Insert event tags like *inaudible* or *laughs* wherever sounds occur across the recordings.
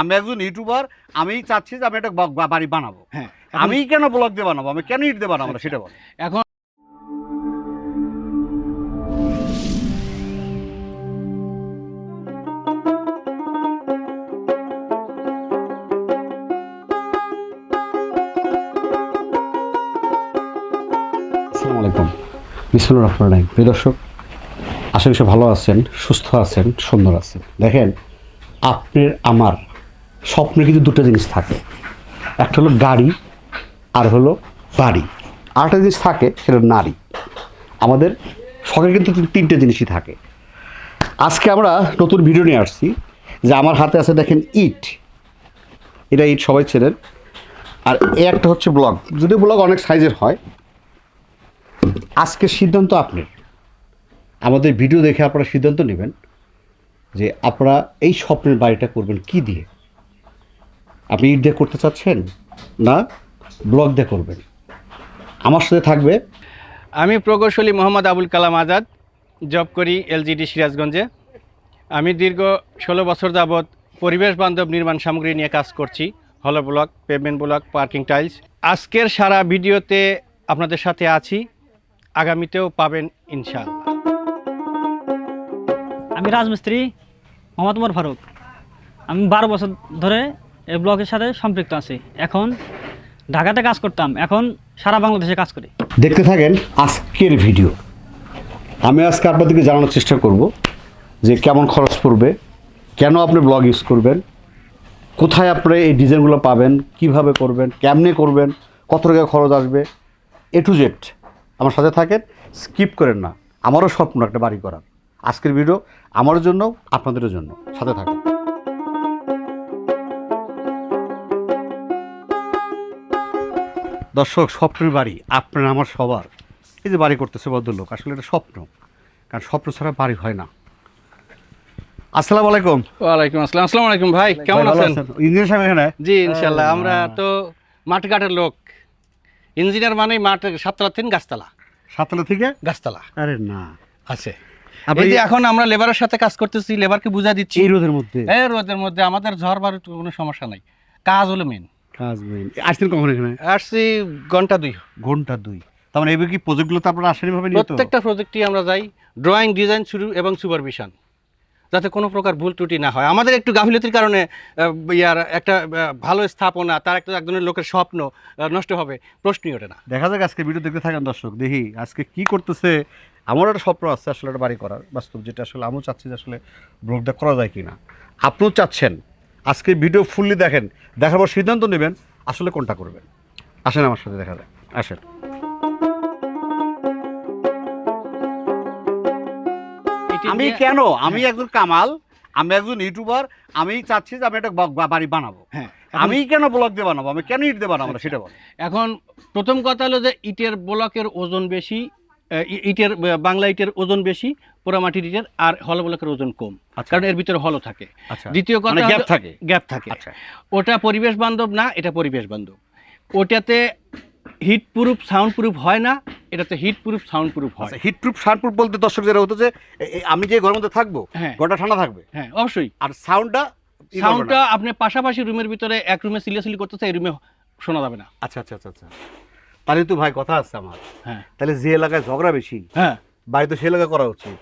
আমি একজন ইউটিউবার আমি চাচ্ছি যে আমি একটা বাড়ি বানাবো। হ্যাঁ আমি কেন ব্লগ দিয়ে বানাবো? আমি কেন ইট দিয়ে বানাবো না? সেটা বল। এখন আসসালামু আলাইকুম। বিসমুল্লাহ রহমান রাহিম। প্রিয় দর্শক আশা করি সব ভালো আছেন সুস্থ আছেন সুন্দর আছেন। দেখেন আপনার আমার স্বপ্নে কিন্তু দুটো জিনিস থাকে। একটা হলো গাড়ি, আর হলো বাড়ি। আরেকটা জিনিস থাকে, সেটা নারী। আমাদের শখের কিন্তু তিন- তিনটে জিনিসই থাকে। আজকে আমরা নতুন ভিডিও নিয়ে আসছি, যে আমার হাতে আছে দেখেন ইট। এটা ইট সবাই চেনেন। আর এ একটা হচ্ছে ব্লগ। যদিও ব্লগ অনেক সাইজের হয়। আজকের সিদ্ধান্ত আপনার আমাদের ভিডিও দেখে আপনারা সিদ্ধান্ত নেবেন যে আপনারা এই স্বপ্নের বাড়িটা করবেন কি দিয়ে? আপনি ইট দিয়ে করতে চাচ্ছেন? না? ব্লগ দিয়ে করবেন। আমার সাথে থাকবে। আমি প্রকৌশলী মোহাম্মদ আবুল কালাম আজাদ জব করি এলজিডি সিরাজগঞ্জে। আমি দীর্ঘ ষোলো বছর যাবৎ পরিবেশ বান্ধব নির্মাণ সামগ্রী নিয়ে কাজ করছি। হলো block pavement block parking tiles আজকের সারা ভিডিওতে আপনাদের সাথে আছি। আগামীতেও পাবেন ইনশাআল্লাহ। আমি রাজমিস্ত্রি মোহাম্মদ উমর ফারুক। আমি বারো বছর ধরে এই ব্লকের সাথে সম্পৃক্ত আছি। এখন ঢাকাতে কাজ করতাম, এখন সারা বাংলাদেশে কাজ করি। দেখতে থাকেন আজকের ভিডিও। আমি আজকে আপনাদেরকে জানানোর চেষ্টা করব যে কেমন খরচ পড়বে, কেন আপনি ব্লগ ইউজ করবেন, কোথায় আপনি এই ডিজাইনগুলো পাবেন, কীভাবে করবেন, কেমনে করবেন, কত টাকা খরচ আসবে, এ টু জেড আমার সাথে থাকেন, স্কিপ করেন না। আমারও স্বপ্ন একটা বাড়ি করার। আজকের ভিডিও আমার জন্য, আপনাদের জন্য। সাথে থাকেন। দর্শক স্বপ্নের বাড়ি আপনার আমার সবার। এই যে বাড়ি করতেছে ভদ্রলোক আসলে এটা স্বপ্ন। কারণ স্বপ্ন ছাড়া বাড়ি হয় না। আসসালামু আলাইকুম। ওয়ালাইকুম আসসালাম। আসসালামু আলাইকুম ভাই কেমন আছেন? ইঞ্জিনিয়ার সাহেব এখানে? জি ইনশাল্লাহ আমরা তো মাঠ ঘাটের লোক। ইঞ্জিনিয়ার মানেই মাঠ সাততলা থেকে গাছতলা। সাততলা থেকে? গাছতলা। আরে না। আছে। এই যে এখন আমরা লেবারের সাথে কাজ করতেছি লেবারকে বুঝা দিচ্ছি। এই রোদের মধ্যে? এই রোদের মধ্যে আমাদের ঝড় বাড়ির কোনো সমস্যা নাই। কাজ হলো মেন কাজ নেই। আসছেন কখন এখানে? আসছি ঘণ্টা দুই। ঘণ্টা দুই। তার মানে কি প্রজেক্টগুলো তো আপনারা আসেনি ভাবে প্রত্যেকটা প্রজেক্টই আমরা যাই। ড্রয়িং ডিজাইন শুরু এবং সুপারভিশন যাতে কোনো প্রকার ভুল ত্রুটি না হয়। আমাদের একটু গাফিলতির কারণে ইয়ার একটা ভালো স্থাপনা তার একটা একজনের লোকের স্বপ্ন নষ্ট হবে। প্রশ্নই ওঠে না। দেখা যাক আজকে ভিডিও দেখতে থাকেন দর্শক। দেখি আজকে কি করতেছে। আমারও একটা স্বপ্ন আছে আসলে একটা বাড়ি করার। বাস্তব যেটা আসলে আমিও চাচ্ছি যে আসলে ব্লগটা করা যায় কি না আপনিও চাচ্ছেন। আজকে ভিডিও ফুললি দেখেন দেখার পর সিদ্ধান্ত নেবেন আসলে কোনটা করবেন। আসেন আমার সাথে দেখা যায় আসেন। আমি কেন? আমি একজন কামাল আমি একজন ইউটিউবার আমি চাচ্ছি যে আমি একটা বাড়ি বানাবো। হ্যাঁ আমি কেন ব্লক দিয়ে বানাবো? আমি কেন ইট দিয়ে বানাবো? সেটা বল এখন প্রথম কথা হলো যে ইটের ব্লকের ওজন বেশি ইটের বাংলা ইটের ওজন বেশি পোড়ামাটির ইটের আর হল ব্লকের ওজন কম। আচ্ছা। কারণ এর ভিতরে হলো থাকে। আচ্ছা। দ্বিতীয় কথা মানে গ্যাপ থাকে। গ্যাপ থাকে। আচ্ছা। ওটা পরিবেশ বান্ধব না এটা পরিবেশ বান্ধব। ওটাতে হিট প্রুফ সাউন্ড প্রুফ হয় না এটাতে হিট প্রুফ সাউন্ড প্রুফ হয়। আচ্ছা হিট প্রুফ সাউন্ড প্রুফ বলতে দর্শক যেটা হতো যে আমি যে ঘরের মধ্যে থাকব হ্যাঁ। ঘরটা ঠান্ডা থাকবে। হ্যাঁ অবশ্যই। আর সাউন্ডটা সাউন্ডটা আপনি পাশাপাশি রুমের ভিতরে এক রুমে সিলিয়াসিলি করতেছে এই রুমে শোনা যাবে না। আচ্ছা আচ্ছা আচ্ছা আচ্ছা। তাহলে তো ভাই কথা আছে আমার। হ্যাঁ। তাহলে যে এলাকায় ঝগড়া বেশি হ্যাঁ। বাড়ি তো সে এলাকা করা উচিত।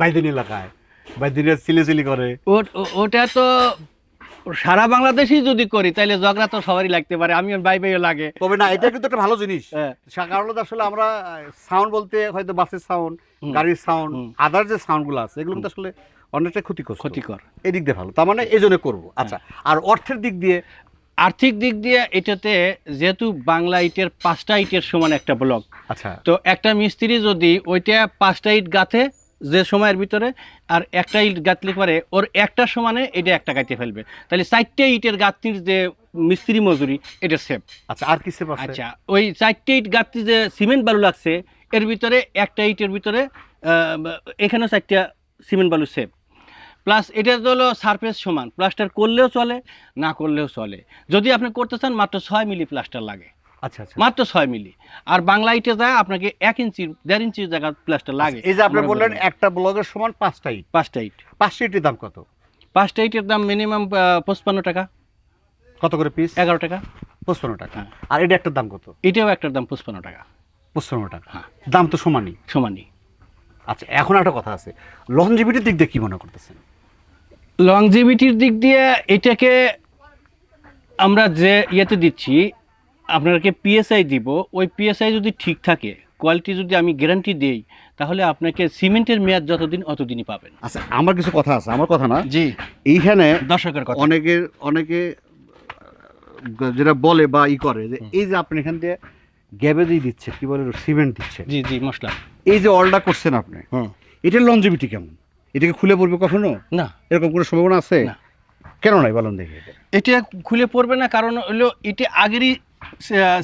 বাইদিন এলাকায় বাইদিনে সিলি করে। ওটা তো সারা বাংলাদেশই যদি করি তাহলে ঝগড়া তো সবারই লাগতে পারে আমি বাই বাইও লাগে। তবে না এটা কিন্তু একটা ভালো জিনিস। হ্যাঁ। কারণ আসলে আমরা সাউন্ড বলতে হয়তো বাসের সাউন্ড গাড়ির সাউন্ড। আদার যে সাউন্ডগুলো আছে এগুলো কিন্তু আসলে অনেকটা ক্ষতিকর ক্ষতিকর। এই দিক দিয়ে ভালো। তার মানে এই জন্য করব। আচ্ছা আর অর্থের দিক দিয়ে আর্থিক দিক দিয়ে এটাতে যেহেতু বাংলা ইটের পাঁচটা ইটের সমান একটা ব্লক আচ্ছা। তো একটা মিস্ত্রি যদি ওইটা পাঁচটা ইট গাঁথে যে সময়ের ভিতরে আর একটা ইট গাঁথলে পারে ওর একটা সমানে এটা একটা গাঁথতে ফেলবে। তাহলে চারটে ইটের গাঁথনির যে মিস্ত্রি মজুরি এটা সেফ আচ্ছা আর কি আছে? আচ্ছা ওই চারটে ইট গাঁথতে যে সিমেন্ট বালু লাগছে এর ভিতরে একটা ইটের ভিতরে এখানেও চারটা সিমেন্ট বালু সেভ প্লাস এটা তো হলো সারফেস সমান। প্লাস্টার করলেও চলে না করলেও চলে। যদি আপনি করতে চান মাত্র ছয় মিলি প্লাস্টার লাগে। আচ্ছা আচ্ছা। মাত্র ছয় মিলি। আর বাংলা ইটে যায় আপনাকে এক ইঞ্চি দেড় ইঞ্চির জায়গা প্লাস্টার লাগে। এই যে আপনি বললেন একটা ব্লগের সমান পাঁচটা ইট। পাঁচটা ইট। পাঁচটা ইটের দাম কত? পাঁচটা ইটের দাম মিনিমাম পঁচপান্ন টাকা। কত করে পিস এগারো টাকা। পঁচপান্ন টাকা। হ্যাঁ। আর এটা একটার দাম কত? এটাও একটার দাম পঁচপান্ন টাকা। পঁচপান্ন টাকা। হ্যাঁ। দাম তো সমানই। সমানই। আচ্ছা এখন একটা কথা আছে। লঞ্জিবিটির দিক দিয়ে কি মনে করতেছেন? লংজিভিটির দিক দিয়ে এটাকে আমরা যে ইয়েতে দিচ্ছি আপনাকে পিএসআই দিব ওই পিএসআই যদি ঠিক থাকে কোয়ালিটি যদি আমি গ্যারান্টি দেই তাহলে আপনাকে সিমেন্টের মেয়াদ যতদিন অতদিনই পাবেন। আচ্ছা আমার কিছু কথা আছে আমার কথা না? জি। এইখানে দর্শকের কথা। অনেকের অনেকে যেটা বলে বা ই করে যে এই যে আপনি এখান দিয়ে গ্যাবেজই দিচ্ছে কি বলে সিমেন্ট দিচ্ছে জি জি মশলা। এই যে অলটা করছেন আপনি এটার লঞ্জিবিটি কেমন? এটাকে খুলে পড়বে কখনো? না। এরকম কোনো সম্ভাবনা আছে? কেন নাই বলুন দেখি এটা? এটা খুলে পড়বে না কারণ হলো এটি আগেরই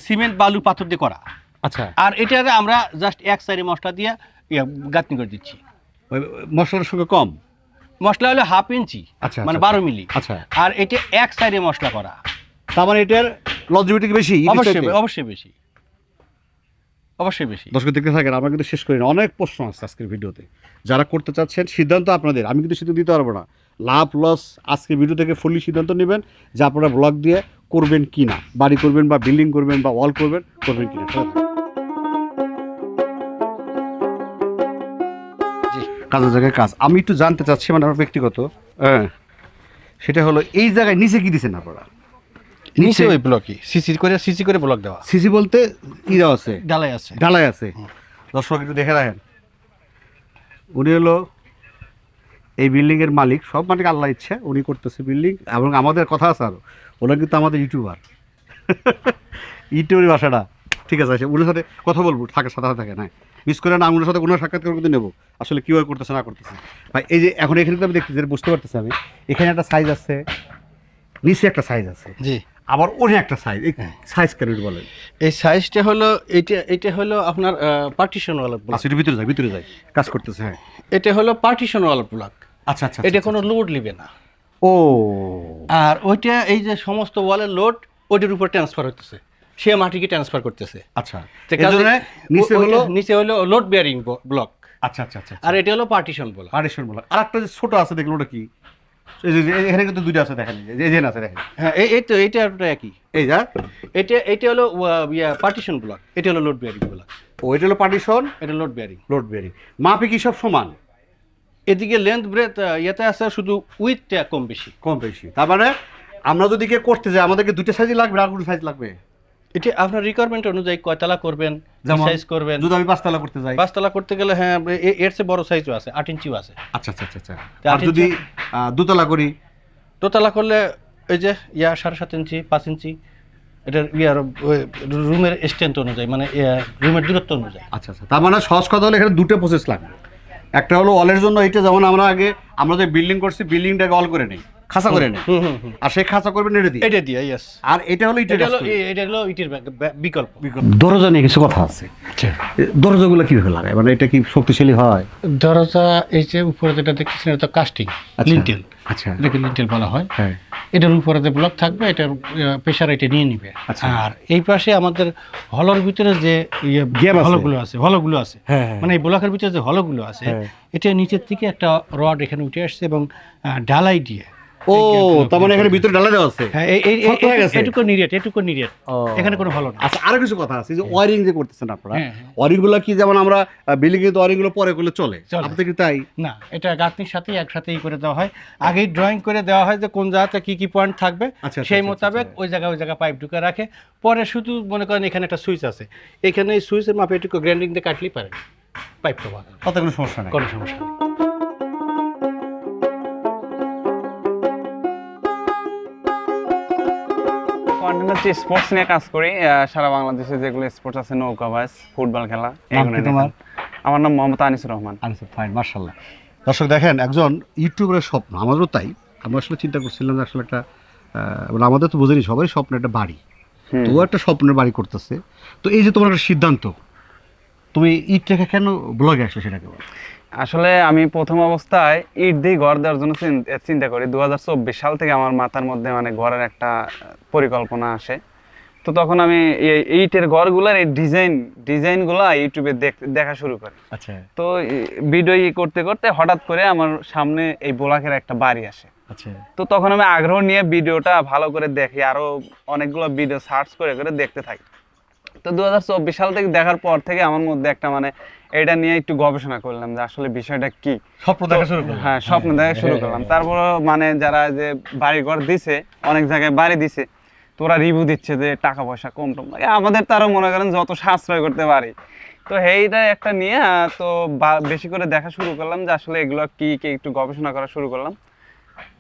সিমেন্ট বালু পাথর দিয়ে করা। আচ্ছা। আর এটাতে আমরা জাস্ট এক সাইডে মশলা দিয়ে ইয়া গাঁথনি করে দিচ্ছি। মশলার সঙ্গে কম? মশলা হলো হাফ ইঞ্চি আচ্ছা, মানে আচ্ছা, বারো মিলি। আচ্ছা। আর এটা এক সাইডে মশলা করা। তার মানে এটার লঞ্জিবিটি বেশি? অবশ্যই অবশ্যই বেশি। অবশ্যই বেশি। দর্শক দেখতে থাকেন আমরা কিন্তু শেষ করি না। অনেক প্রশ্ন আছে আজকের ভিডিওতে। যারা করতে চাচ্ছেন সিদ্ধান্ত আপনাদের। আমি কিন্তু সিদ্ধান্ত দিতে পারব না। লাভ লস আজকের ভিডিও থেকে ফুললি সিদ্ধান্ত নেবেন যে আপনারা ব্লগ দিয়ে করবেন কি না। বাড়ি করবেন বা বিল্ডিং করবেন বা ওয়াল করবেন করবেন কি না। জি। কাজের জায়গায় কাজ। আমি একটু জানতে চাচ্ছি মানে আমার ব্যক্তিগত হ্যাঁ সেটা হলো এই জায়গায় নিচে কি দিচ্ছেন আপনারা? নিচে ওই ব্লকই সিসি করে সিসি করে ব্লক দেওয়া। সিসি বলতে দেওয়া আছে। ডালাই আছে। ঢালাই আছে। দর্শক একটু দেখে রাখেন। উনি হলো এই বিল্ডিংয়ের মালিক। সব মালিক আল্লাহ ইচ্ছে উনি করতেছে বিল্ডিং। এবং আমাদের কথা আছে আরও ওরা কিন্তু আমাদের ইউটিউবার। *laughs* ইউটিউবের ভাষাটা। ঠিক আছে আছে উনার সাথে কথা বলব থাকে সাথে সাথে থাকে না মিস করে না উনার সাথে কোনো সাক্ষাৎকার কিন্তু নেব। আসলে কীভাবে করতেছে না করতেছে। ভাই এই যে এখন এখানে তো আমি দেখতেছি বুঝতে পারতেছি আমি এখানে একটা সাইজ আছে নিচে একটা সাইজ আছে। জি। আবার ওখানে একটা সাইজ এই সাইজ কেন বলেন? এই সাইজটা হলো এটা এটা হলো আপনার পার্টিশন ওয়ালা ব্লক আচ্ছা ভিতরে যাই ভিতরে যাই কাজ করতেছে হ্যাঁ। এটা হলো পার্টিশন ওয়ালা ব্লক আচ্ছা আচ্ছা এটা কোনো লোড নেবে না। ও। আর ওইটা এই যে সমস্ত ওয়ালের লোড ওইটার উপর ট্রান্সফার হচ্ছে সে মাটিকে ট্রান্সফার করতেছে। আচ্ছা নিচে হলো নিচে হলো লোড বেয়ারিং ব্লক আচ্ছা আচ্ছা আচ্ছা আর এটা হলো পার্টিশন ব্লক পার্টিশন বলা আর একটা যে ছোট আছে দেখল ওটা কি? এই যে এখানে কিন্তু দুইটা আছে দেখেন। এই যে আছে দেখেন। হ্যাঁ এই এই তো এইটা একটা একই। এই যা। এটা এটা হলো ইয়া পার্টিশন ব্লক এটা হলো লোড বেয়ারিং ব্লক ও এটা হলো পার্টিশন এটা লোড বেয়ারিং লোড বেরি মাপে কি সব সমান? এদিকে লেন্থ ব্রেথ ইয়েতে আছে শুধু উইথটা কম বেশি। কম বেশি। তার মানে আমরা যদি কে করতে যাই আমাদেরকে দুইটা সাইজ লাগবে আর কোনো সাইজ লাগবে? এটা আপনার রিকোয়ারমেন্ট অনুযায়ী কয়তলা করবেন সাইজ করবেন? যদি আমি পাঁচতলা করতে যাই। পাঁচতলা করতে গেলে হ্যাঁ এর চেয়ে বড় সাইজও আছে আট ইঞ্চিও আছে। আচ্ছা আচ্ছা আচ্ছা আচ্ছা। আর যদি দুতলা করি? দোতলা করলে এই যে ইয়া সাড়ে সাত ইঞ্চি পাঁচ ইঞ্চি এটার ইয়ার রুমের স্ট্রেন্থ অনুযায়ী মানে রুমের দূরত্ব অনুযায়ী। আচ্ছা আচ্ছা। তার মানে সহজ কথা হলো এখানে দুটো প্রসেস লাগবে। একটা হলো অলের জন্য এটা যেমন আমরা আগে আমরা যে বিল্ডিং করছি বিল্ডিংটাকে অল করে নেই। খাঁচা করে হুম আর সেই খাঁচা করবেন এটা দিয়ে। এটা দিয়ে ইয়েস আর এটা হলো ইটের এটা হলো ইটের বিকল্প। দরজা নিয়ে কিছু কথা আছে। দরজাগুলো কীভাবে লাগায়? মানে এটা কি শক্তিশালী হয়? দরজা এই যে উপরে যেটা দেখতেছেন এটা কাস্টিং আচ্ছা। লিন্টেল আচ্ছা। এটাকে লিন্টেল বলা হয়। হ্যাঁ। এটার উপরে যে ব্লক থাকবে এটার প্রেশার এটা নিয়ে নিবে। আচ্ছা। আর এই পাশে আমাদের হলের ভিতরে যে ইয়ে। হলগুলো আছে হলগুলো আছে। হ্যাঁ, হ্যাঁ। মানে এই ব্লকের ভিতরে যে হলগুলো আছে। এটা নিচের থেকে একটা রড এখানে উঠে আসছে এবং ঢালাই দিয়ে ও তার মানে এখানে ভিতরে ডালা দেওয়া আছে? হ্যাঁ হয়ে? এটুকু নিরেট এটুকু নিরেট এখানে কোনো হলো না। আচ্ছা আরও কিছু কথা আছে যে ওয়ারিং যে করতেছেন আপনারা হ্যাঁ, হ্যাঁ। ওয়ারিংগুলো কি যেমন আমরা বিল্ডিং এ ওয়ারিংগুলো পরে করলে চলে? চলে। আপনি কি তাই? না এটা গাঁথনির সাথে একসাথেই করে দেওয়া হয়। আগেই ড্রয়িং করে দেওয়া হয় যে কোন জায়গাতে কি কি পয়েন্ট থাকবে। আচ্ছা, আচ্ছা, সেই আচ্ছা, মোতাবেক। ওই জায়গায় ওই জায়গায় পাইপ ঢুকে রাখে। পরে শুধু মনে করেন এখানে একটা সুইচ আছে। এখানে সুইচের মাপে একটু গ্রাইন্ডিং দিয়ে কাটলেই পারেন পাইপ প্রবাহ তাতে কোনো সমস্যা নেই। কোনো সমস্যা নেই। কন্টেন্ট হচ্ছে স্পোর্টস নিয়ে কাজ করি সারা বাংলাদেশে যেগুলো স্পোর্টস আছে নৌকা বাস ফুটবল খেলা তোমার? আমার নাম মোহাম্মদ আনিসুর রহমান। আনসার ফাইন মার্শাল্লাহ দর্শক দেখেন একজন ইউটিউবারের স্বপ্ন আমারও তাই। আমরা আসলে চিন্তা করছিলাম যে আসলে একটা মানে আমাদের তো বোঝেনি সবারই স্বপ্ন একটা বাড়ি। তো একটা স্বপ্নের বাড়ি করতেছে। তো এই যে তোমার একটা সিদ্ধান্ত তুমি ইট রেখে কেন ব্লগে আসলে সেটাকে। আসলে আমি প্রথম অবস্থায় ইট দিয়ে ঘর দেওয়ার জন্য চিন্তা করি। দু হাজার চব্বিশ সাল থেকে আমার মাথার মধ্যে মানে ঘরের একটা পরিকল্পনা আসে। তো তখন আমি ইটের ঘরগুলোর এই ডিজাইন ডিজাইনগুলো ইউটিউবে দেখা শুরু করি। আচ্ছা। তো ভিডিও ই করতে করতে হঠাৎ করে আমার সামনে এই বোলাকের একটা বাড়ি আসে। আচ্ছা। তো তখন আমি আগ্রহ নিয়ে ভিডিওটা ভালো করে দেখি আরও অনেকগুলো ভিডিও সার্চ করে করে দেখতে থাকি। তো দু হাজার চব্বিশ সাল থেকে দেখার পর থেকে আমার মধ্যে একটা মানে এটা নিয়ে একটু গবেষণা করলাম যে আসলে বিষয়টা কি। স্বপ্ন দেখা শুরু করলাম। হ্যাঁ স্বপ্ন দেখা শুরু করলাম। তারপর মানে যারা যে বাড়ি ঘর দিছে অনেক জায়গায় বাড়ি দিছে তো ওরা রিভিউ দিচ্ছে যে টাকা পয়সা কম টম। আমাদের তারও মনে করেন যত সাশ্রয় করতে পারি। তো এইটা একটা নিয়ে তো বেশি করে দেখা শুরু করলাম যে আসলে এগুলো কি কি একটু গবেষণা করা শুরু করলাম।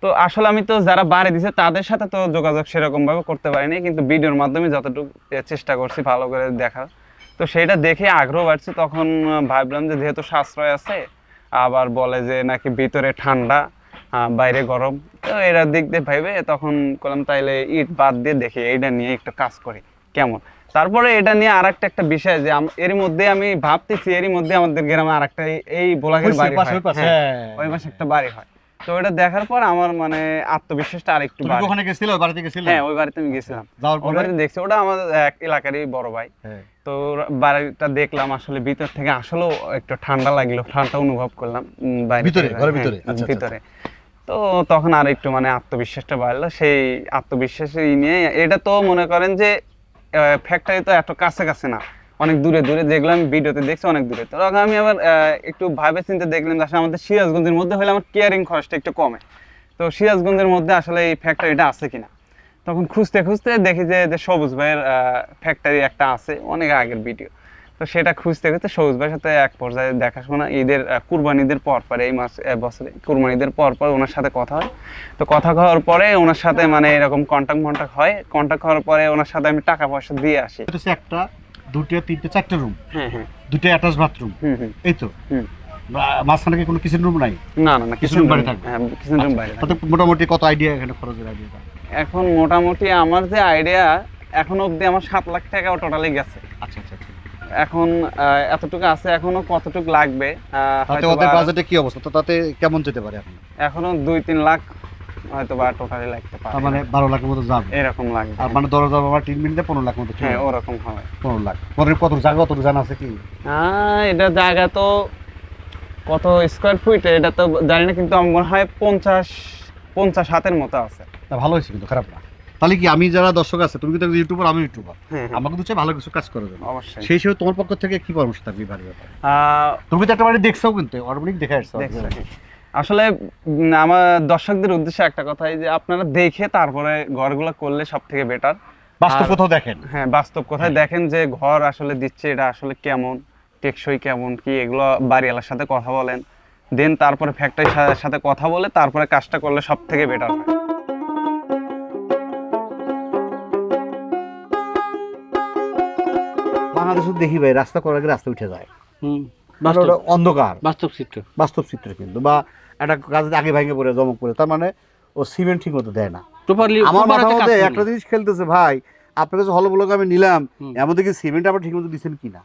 তো আসলে আমি তো যারা বাড়ি দিছে, তাদের সাথে তো যোগাযোগ সেরকম ভাবে করতে পারিনি, কিন্তু ভিডিওর মাধ্যমে যতটুকু চেষ্টা করছি ভালো করে দেখার। তো সেইটা দেখে আগ্রহ বাড়ছে, তখন ভাবলাম যে যেহেতু সাশ্রয় আছে, আবার বলে যে নাকি ভিতরে ঠান্ডা আহ, বাইরে গরম। তো এরা দিক দিয়ে ভাইবে তখন করলাম তাইলে ইট বাদ দিয়ে দেখি এইটা নিয়ে একটু কাজ করি কেমন? তারপরে এটা নিয়ে আর একটা একটা বিষয় যে এর মধ্যে আমি ভাবতেছি এরই মধ্যে আমাদের গ্রামে আর একটা এই বোলাগের বাড়ি হয়। হ্যাঁ, ওই পাশে একটা বাড়ি হয়। তো ওটা দেখার পর আমার মানে আত্মবিশ্বাসটা আর একটু বাড়ে। ওখানে গেছিলে? ওই বাড়িতে গেছিলে? হ্যাঁ ওই বাড়িতে আমি গেছিলাম। যাওয়ার ওই পরে? বাড়িতে দেখছি ওটা আমাদের এক এলাকারই বড় ভাই হ্যাঁ। তো বাড়িটা দেখলাম আসলে ভিতর থেকে আসলেও একটু ঠান্ডা লাগল। ঠান্ডা অনুভব করলাম। বাইরে ভিতরে, ঘরের হ্যাঁ, ভিতরে? আচ্ছা, আচ্ছা, ভিতরে। তো তখন আর একটু মানে আত্মবিশ্বাসটা বাড়লো। সেই আত্মবিশ্বাসই নিয়ে এটা তো মনে করেন যে ফ্যাক্টরি তো এত কাছে কাছে না। অনেক দূরে দূরে আমি ভিডিওতে দেখছি অনেক দূরে। তো আমি আবার একটু ভাবে চিন্তে দেখলাম আসলে আমাদের সিরাজগঞ্জের মধ্যে হলে আমার কেয়ারিং খরচটা একটু কমে। তো সিরাজগঞ্জের মধ্যে আসলে এই ফ্যাক্টরিটা আছে কিনা? তখন খুঁজতে খুঁজতে দেখি যে সবুজ ভাইয়ের ফ্যাক্টরি একটা আছে, অনেক আগের ভিডিও তো সেটা খুঁজতে খুঁজতে সবুজ ভাইয়ের সাথে এক পর্যায়ে দেখাশোনা ঈদের কুরবানিদের পর পর এই মাস বছরে কুরবানিদের পর পর ওনার সাথে কথা হয়। তো কথা হওয়ার পরে ওনার সাথে মানে এরকম কন্ট্যাক্ট মন্টাক্ট হয়। কন্ট্যাক্ট হওয়ার পরে ওনার সাথে আমি টাকা পয়সা দিয়ে আসি। একটা দুটো তিনটে চারটে রুম হ্যাঁ হ্যাঁ। দুটো অ্যাটাচ বাথরুম হুম হুম। এই তো। মাঝখানে কি কোনো কিচেন রুম নাই? না না না কিছু কিছু বাড়ি থাকবে? হ্যাঁ কিছু রুম বাইরে তাতে মোটামুটি কত আইডিয়া এখানে খরচের আইডিয়া এখন মোটামুটি আমার যে আইডিয়া এখন অবধি আমার সাত লাখ টাকা টোটালি গেছে। আচ্ছা আচ্ছা আচ্ছা এখন এতটুকু আছে এখনও কতটুকু লাগবে হয়তো ওদের বাজেটে কি অবস্থা? তো তাতে কেমন যেতে পারে এখন? এখনও দুই তিন লাখ হয়তো বা টোটালি লাগতে পারে। মানে বারো লাখের মতো যাবে? এরকম লাগবে। আর মানে দরজা বাবা তিন মিনিটে পনেরো লাখ মতো হ্যাঁ। ওরকম হবে। পনেরো লাখ। পনেরো কত জায়গা কত জানা আছে কি? এটা জায়গা তো কত স্কোয়ার ফিট এটা তো জানি না কিন্তু আমার মনে হয় পঞ্চাশ পঞ্চাশ হাতের মতো আছে। তা ভালো হয়েছে কিন্তু খারাপ না? তাহলে কি আমি যারা দর্শক আছে তুমি কিন্তু ইউটিউবার আমি ইউটিউবার হ্যাঁ হ্যাঁ, আমাকে তো চাই ভালো কিছু কাজ করে দেবো অবশ্যই। সেই হিসেবে তোমার পক্ষ থেকে কি পরামর্শ থাকবে বাড়ির ব্যাপারে? তুমি তো একটা বাড়ি দেখছ কিন্তু অটোমেটিক দেখে আসছো। আসলে আমার দর্শকদের উদ্দেশ্যে একটা কথাই যে আপনারা দেখে তারপরে ঘরগুলো করলে সব থেকে বেটার বাস্তব কোথাও দেখেন। হ্যাঁ বাস্তব কোথায় দেখেন যে ঘর আসলে দিচ্ছে এটা আসলে কেমন টেকসই কেমন কি এগুলো বাড়িওয়ালার সাথে কথা বলেন। দেন তারপরে ফ্যাক্টরির সাথে কথা বলে তারপরে কাজটা করলে সব থেকে বেটার হয় দেখি ভাই রাস্তা করার আগে রাস্তা উঠে যায়। মানে অন্ধকার। বাস্তব চিত্র। বাস্তব চিত্র কিন্তু বা একটা কাজে আগে ভাঙে পড়ে জমক পড়ে তার মানে ও সিমেন্ট ঠিক মতো দেয় না। আমার মাথার মধ্যে একটা জিনিস খেলতেছে ভাই আপনার কাছে হলো বলক আমি নিলাম এমন দেখি সিমেন্ট আবার ঠিক মতো দিচ্ছেন কিনা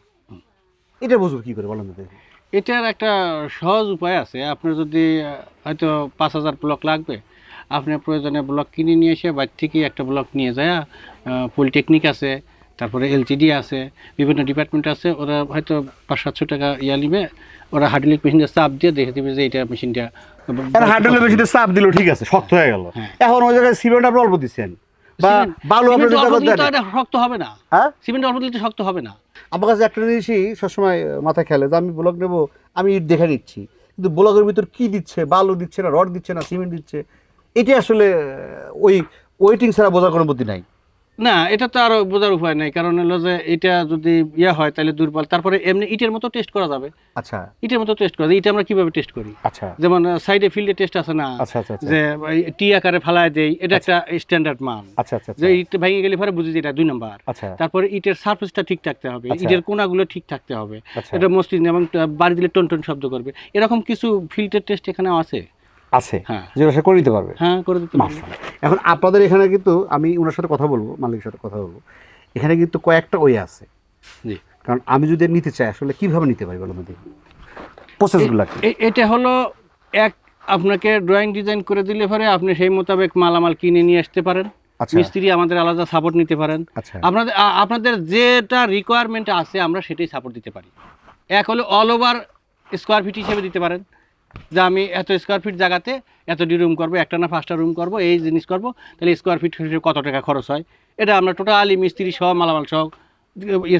এটা বুঝব কি করে বলেন এটার একটা সহজ উপায় আছে। আপনার যদি হয়তো পাঁচ হাজার ব্লক লাগবে আপনি প্রয়োজনে ব্লক কিনে নিয়ে এসে বাইর থেকে একটা ব্লক নিয়ে যায়। পলিটেকনিক আছে তারপরে এলজিডি আছে বিভিন্ন ডিপার্টমেন্ট আছে ওরা হয়তো পাঁচ সাতশো টাকা ইয়া নিবে ওরা হাইড্রোলিক মেশিনটা চাপ দিয়ে দেখে দিবে যে এটা মেশিনটা আর হাইড্রোলে মেশিনে চাপ দিল ঠিক আছে শক্ত হয়ে গেল। হ্যাঁ। এখন ওই জায়গায় সিমেন্ট আপনি অল্প দিচ্ছেন বা বালু আপনি শক্ত হবে না। হ্যাঁ? সিমেন্ট অল্প দিলে শক্ত হবে না। আমার কাছে একটা জিনিসই সবসময় মাথায় খেলে যে আমি ব্লক নেব আমি ইট দেখে নিচ্ছি কিন্তু ব্লকের ভিতর কি দিচ্ছে? বালু দিচ্ছে না রড দিচ্ছে না সিমেন্ট দিচ্ছে? এটি আসলে ওই ওয়েটিং ছাড়া বোঝার কোনো বুদ্ধি নাই। না এটা তো আরও বোঝার উপায় নেই। কারণ হলো যে এটা যদি ইয়া হয় তাহলে দুর্বল। তারপরে এমনি ইটের মতো টেস্ট করা যাবে। আচ্ছা। ইটের মতো টেস্ট করা যায় ইটা আমরা কীভাবে টেস্ট করি? আচ্ছা। যেমন সাইডে ফিল্ডে টেস্ট আছে না? আচ্ছা আচ্ছা আচ্ছা। যে টি আকারে ফেলায় দেই এটা একটা স্ট্যান্ডার্ড মান। আচ্ছা আচ্ছা যে ইট ভেঙে গেলে পরে বুঝি এটা দুই নাম্বার। আচ্ছা। তারপরে ইটের সারফেসটা ঠিক থাকতে হবে। ইটের কোনাগুলো ঠিক থাকতে হবে। এটা মসৃণ এবং বাড়ি দিলে টন টন শব্দ করবে। এরকম কিছু ফিল্টার টেস্ট এখানে আছে? আছে। হ্যাঁ। যেটা সে করে দিতে পারবে? হ্যাঁ করে দিতে পারব। এখন আপনাদের এখানে কিন্তু আমি ওনার সাথে কথা বলব মালিকের সাথে কথা বলব। এখানে কিন্তু কয়েকটা ওয়ে আছে। জি। কারণ আমি যদি নিতে চাই আসলে কীভাবে নিতে পারি বলুন দেখি প্রসেসগুলো এটা হলো এক আপনাকে ড্রয়িং ডিজাইন করে দিলে পরে আপনি সেই মোতাবেক মালামাল কিনে নিয়ে আসতে পারেন। আচ্ছা। মিস্ত্রি আমাদের আলাদা সাপোর্ট নিতে পারেন। আচ্ছা। আপনাদের আপনাদের যেটা রিকোয়ারমেন্ট আছে আমরা সেটাই সাপোর্ট দিতে পারি। এক হলো অল ওভার স্কোয়ার ফিট হিসেবে দিতে পারেন। যে আমি এত স্কোয়ার ফিট জায়গাতে এতটি রুম করব একটা না পাঁচটা রুম করব এই জিনিস করব তাহলে স্কোয়ার ফিট হিসেবে কত টাকা খরচ হয়? এটা আমরা টোটালি মিস্ত্রি সহ মালামাল সহ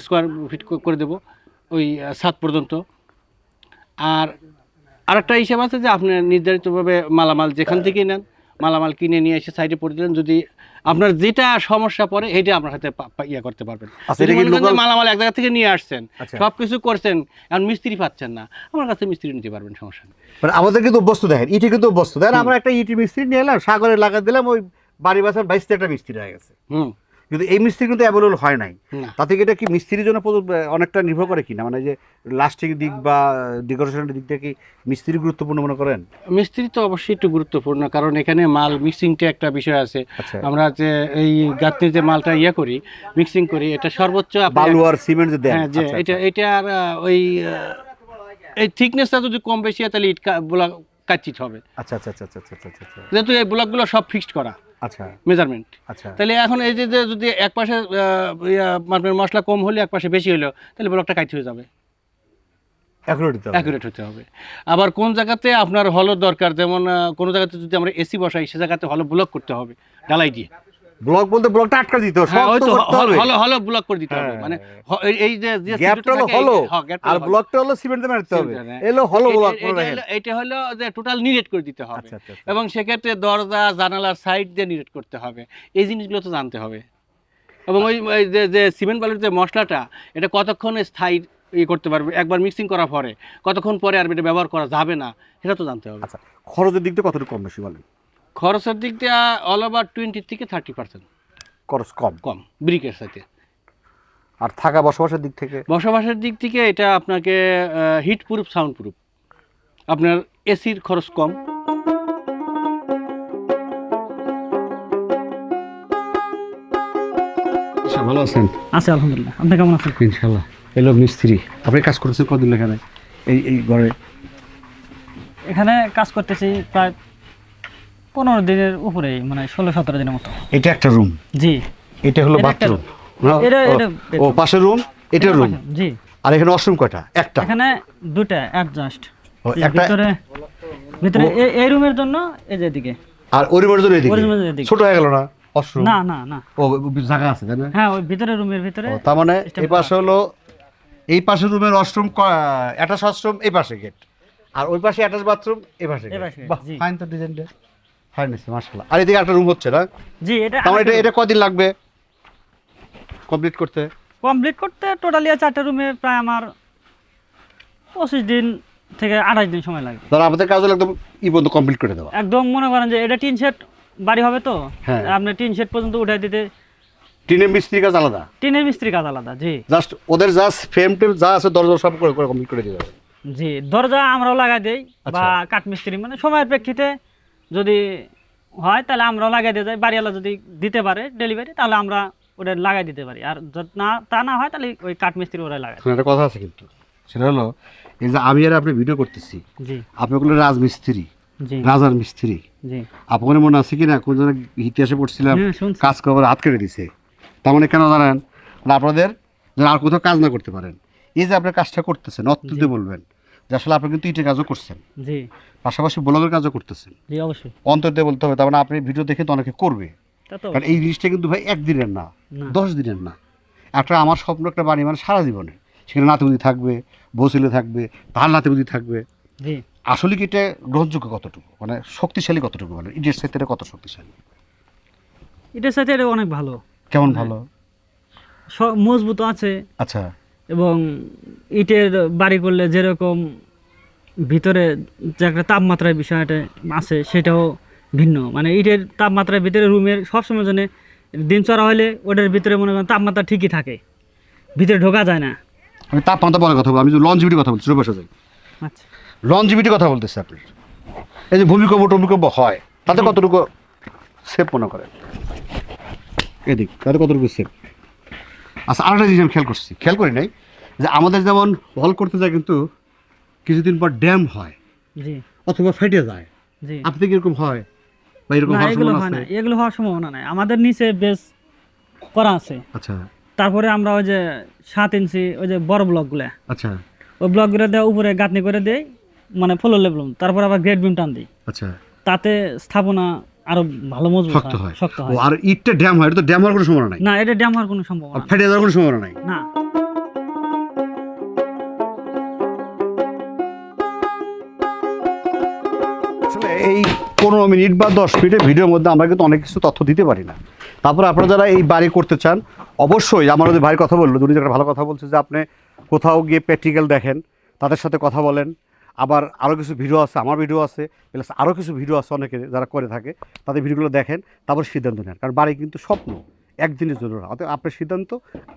স্কোয়ার ফিট করে দেবো ওই সাত পর্যন্ত। আর আরেকটা হিসাব আছে যে আপনি নির্ধারিতভাবে মালামাল যেখান থেকেই নেন। মালামাল কিনে নিয়ে এসে সাইডে পড়ে দিলেন। যদি আপনার যেটা সমস্যা পড়ে এটা আপনার হাতে ইয়ে করতে পারবেন। আচ্ছা, মালামাল এক জায়গা থেকে নিয়ে আসছেন আচ্ছা। সব কিছু করছেন এখন মিস্ত্রি পাচ্ছেন না আমার কাছে মিস্ত্রি নিতে পারবেন সমস্যা নেই। মানে আমাদের কিন্তু অভ্যস্ত দেখেন ইটি কিন্তু অভ্যস্ত। দেখেন আমরা একটা ইটি মিস্ত্রি নিয়ে এলাম সাগরে লাগা দিলাম ওই বাড়ি বাসার বাইশ একটা মিস্ত্রি হয়ে গেছে। হুম। কিন্তু এই মিস্ত্রি কিন্তু অ্যাভেলেবল হয় নাই। তাতে কি এটা কি মিস্ত্রির জন্য অনেকটা নির্ভর করে কিনা মানে যে লাস্টিক দিক বা ডেকোরেশনের দিকটা কি মিস্ত্রি গুরুত্বপূর্ণ মনে করেন? মিস্ত্রি তো অবশ্যই একটু গুরুত্বপূর্ণ কারণ এখানে মাল মিক্সিংটা একটা বিষয় আছে। আচ্ছা। আমরা যে এই গাত্রির যে মালটা ইয়ে করি মিক্সিং করি এটা সর্বোচ্চ বালু আর সিমেন্ট যে দেন। হ্যাঁ যে আচ্ছা, এটা এটা আর ওই এই থিকনেসটা যদি কম বেশি হয় তাহলে ইট ব্লক কাচিত হবে। আচ্ছা আচ্ছা আচ্ছা আচ্ছা আচ্ছা আচ্ছা আচ্ছা। যেহেতু এই ব্লকগুলো সব ফিক্সড করা। আচ্ছা। মেজারমেন্ট আচ্ছা। তাহলে এখন এই যে যদি এক পাশে মশলা কম হলে এক পাশে বেশি হলো তাহলে ব্লকটা কাইতে হয়ে যাবে। অ্যাকুরেট হতে হবে। আবার কোন জায়গাতে আপনার হলো দরকার যেমন কোন জায়গাতে যদি আমরা এসি বসাই সে জায়গাতে হলো ব্লক করতে হবে ঢালাই দিয়ে। ব্লক বলতে ব্লকটা আটকা দিতে হবে হ্যাঁ, হলো হলো ব্লক করে দিতে হবে। হ্যাঁ। মানে এই- যে গ্যাপটা হলো হ্যাঁ, আর। ব্লকটা হলো সিমেন্ট দিয়ে মারতে হবে। এলো হলো ব্লক এটা করে হলো- এটা হলো যে টোটাল নিরেট করে দিতে হবে। আচ্ছা আচ্ছা আচ্ছা। এবং সেক্ষেত্রে দরজা জানালার সাইড দিয়ে নিরেট করতে হবে। এই জিনিসগুলো তো জানতে হবে। এবং ওই যে যে সিমেন্ট বালুর যে মশলাটা এটা কতক্ষণ স্থায়ী ইয়ে করতে পারবে? একবার মিক্সিং করার পরে। কতক্ষণ পরে আর এটা ব্যবহার করা যাবে না? সেটা তো জানতে হবে। আচ্ছা খরচের থেকে কতটুকু কম বেশি বলেন? খরচের দিক দিয়ে অল ওভার টোয়েন্টি থেকে থার্টি পার্সেন্ট খরচ কম। কম ব্রিকের সাথে। আর থাকা বসবাসের দিক থেকে? বসবাসের দিক থেকে এটা আপনাকে হিট প্রুফ সাউন্ড প্রুফ আপনার এসির খরচ কম। আচ্ছা ভালো আছেন? আছে আলহামদুলিল্লাহ। আপনি কেমন আছেন? ইনশাল্লাহ এলো মিস্ত্রি। আপনি কাজ করতেছেন কদিন এখানে? এই এই ঘরে? এখানে কাজ করতেছি প্রায় পনেরো দিনের উপরেই মানে ষোলো সতেরো দিনের মতো। এটা একটা রুম জি। এটা হলো বাথরুম ও পাশের রুম এটা রুম জি। আর এখানে ওয়াশরুম কয়টা? একটা। এখানে দুটা অ্যাডজাস্ট একটা ভিতরে ভিতরে এই রুমের জন্য এই যে এদিকে। আর ওই রুমের জন্য এদিকে। ছোট হয়ে গেল না? ওয়াশরুম না না না। ও জায়গা আছে তাই না? হ্যাঁ ওই ভিতরে রুমের ভিতরে তার মানে এই পাশে হলো এই পাশে রুমের ওয়াশরুম অ্যাটাচ ওয়াশরুম এই পাশে গেট আর ওই পাশে অ্যাটাচ বাথরুম এই পাশে এই পাশে, ফাইন তো ডিজাইনটা ফাইন মাশাআল্লাহ। আর এদিকে একটা রুম হচ্ছে না? জি এটা মানে এটা এটা কদিন লাগবে? কমপ্লিট করতে? কমপ্লিট করতে টোটালি চারটে রুমে প্রায় আমার পঁচিশ দিন থেকে আঠাশ দিন সময় লাগে আমাদের কাজ একদম ই পর্যন্ত কমপ্লিট করে দেওয়া। একদম মনে করেন যে এটা টিন সেট বাড়ি হবে তো? হ্যাঁ। আপনি টিন সেট পর্যন্ত উঠাই দিতে টিনের মিস্ত্রি কাজ আলাদা? টিনের মিস্ত্রি কাজ আলাদা জি। জাস্ট ওদের জাস্ট ফ্রেম টেম যা আছে দরজা সব করে করে কমপ্লিট করে দিয়ে যাবে জি দরজা আমরাও লাগাই দেই বা আচ্ছা। কাঠমিস্ত্রি মানে সময়ের প্রেক্ষিতে যদি হয় তাহলে আমরা লাগাই দিয়ে যাই। বাড়িওয়ালা যদি দিতে পারে ডেলিভারি তাহলে আমরা ওটা লাগাই দিতে পারি। আর যদি না তা না হয় তাহলে ওই কাঠমিস্ত্রি ওরাই লাগায়। একটা কথা আছে কিন্তু সেটা হলো এই যে আমি আর আপনি ভিডিও করতেছি জি। আপনি ওগুলো রাজমিস্ত্রি রাজার মিস্ত্রি জি। আপনার মনে আছে কি না কোন জনের ইতিহাসে পড়ছিলাম হ্যাঁ, কাজ করবার হাত কেটে দিছে। তার মানে কেন জানেন? আপনাদের যেন আর কোথাও কাজ না করতে পারেন। এই যে আপনি কাজটা করতেছেন অত্যন্ত বলবেন। যে আসলে আপনি কিন্তু ইটের কাজও করছেন। জি। পাশাপাশি ব্লগের কাজও করতেছেন। জি অবশ্যই। অন্তর দিয়ে বলতে হবে তার মানে আপনি ভিডিও দেখে তো অনেকে করবে। কারণ এই জিনিসটা কিন্তু ভাই একদিনের না না। দশ দিনের না। একটা আমার স্বপ্ন একটা বাড়ি মানে সারা জীবনে। সেখানে নাতিপুতি থাকবে বসিলে থাকবে তার নাতিপুতি থাকবে। আসলে কি এটা গ্রহণযোগ্য কতটুকু? মানে শক্তিশালী কতটুকু মানে ইটের সাথে কত শক্তিশালী? এটার সাথে এটা অনেক ভালো। কেমন ভালো? মজবুত আছে। আচ্ছা। এবং ইটের বাড়ি করলে যেরকম ভিতরে যে একটা তাপমাত্রার বিষয়টা আছে সেটাও ভিন্ন। মানে ইটের তাপমাত্রার ভিতরে রুমের সবসময় জন্য দিন চড়া হলে ওটার ভিতরে মনে করেন তাপমাত্রা ঠিকই থাকে। ভিতরে ঢোকা যায় না। আমি তাপমাত্রা বলার কথা বলব। আমি যে লঞ্জিবিটি কথা বলছি বসে যাই আচ্ছা। লঞ্জিবিটি কথা বলতেছি আপনি এই যে ভূমিকম্প টমিকম্প হয় তাতে কতটুকু সেফ মনে করেন? এদিক তাতে কতটুকু সেফ আচ্ছা আরেকটা জিনিস আমি খেয়াল করছি। খেয়াল করি নাই যে আমাদের যেমন হল করতে যায় কিন্তু কিছুদিন পর ড্যাম হয় জি। অথবা ফেটে যায়। জি। আপনি কি এরকম হয়? বা এরকম না এগুলো হয় না। এগুলো হওয়ার সম্ভাবনা নাই। আমাদের নিচে বেশ করা আছে। আচ্ছা। তারপরে আমরা ওই যে সাত ইঞ্চি ওই যে বড় ব্লকগুলো। আচ্ছা। ওই ব্লকগুলো দেওয়া উপরে গাঁথনি করে দেই মানে ফ্লোর লেভেল। তারপর আবার গ্রেড বিম টান দিই। আচ্ছা। তাতে স্থাপনা আরও ভালো মজবুত শক্ত হয় শক্ত হয়। আর ইটটা ড্যাম হয় এটা তো ড্যাম হওয়ার কোনো সম্ভাবনা নাই? না এটা ড্যাম হওয়ার কোনো সম্ভাবনা ফেটে যাওয়ার কোনো সম্ভাবনা নাই? না। এই পনেরো মিনিট বা দশ মিনিটের ভিডিওর মধ্যে আমরা কিন্তু অনেক কিছু তথ্য দিতে পারি না। তারপরে আপনারা যারা এই বাড়ি করতে চান অবশ্যই আমার যে ভাইয়ের কথা বলল দুটি একটা ভালো কথা বলছে যে আপনি কোথাও গিয়ে প্র্যাকটিক্যাল দেখেন তাদের সাথে কথা বলেন। আবার আরও কিছু ভিডিও আছে, আমার ভিডিও আছে প্লাস আরও কিছু ভিডিও আছে অনেকে যারা করে থাকে, তাদের ভিডিওগুলো দেখেন, তারপর সিদ্ধান্ত নেন। কারণ বাড়ি কিন্তু স্বপ্ন, একদিনের জন্য না। অতএব আপনার সিদ্ধান্ত,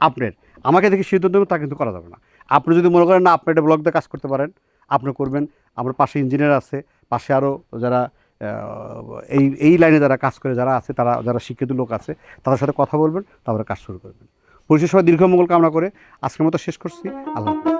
আপনার। আমাকে দেখে সিদ্ধান্ত নেবেন, তা কিন্তু করা যাবে না। আপনি যদি মনে করেন না, আপনি একটা ব্লগ দিয়ে কাজ করতে পারেন, আপনি করবেন। আমার পাশে ইঞ্জিনিয়ার আছে, পাশে আরও যারা এই এই লাইনে যারা কাজ করে, যারা আছে, তারা, যারা শিক্ষিত লোক আছে, তাদের সাথে কথা বলবেন, তারপরে কাজ শুরু করবেন। পরিশেষ সবাই দীর্ঘ মঙ্গল কামনা করে আজকের মতো শেষ করছি। আল্লাহ হাফেজ।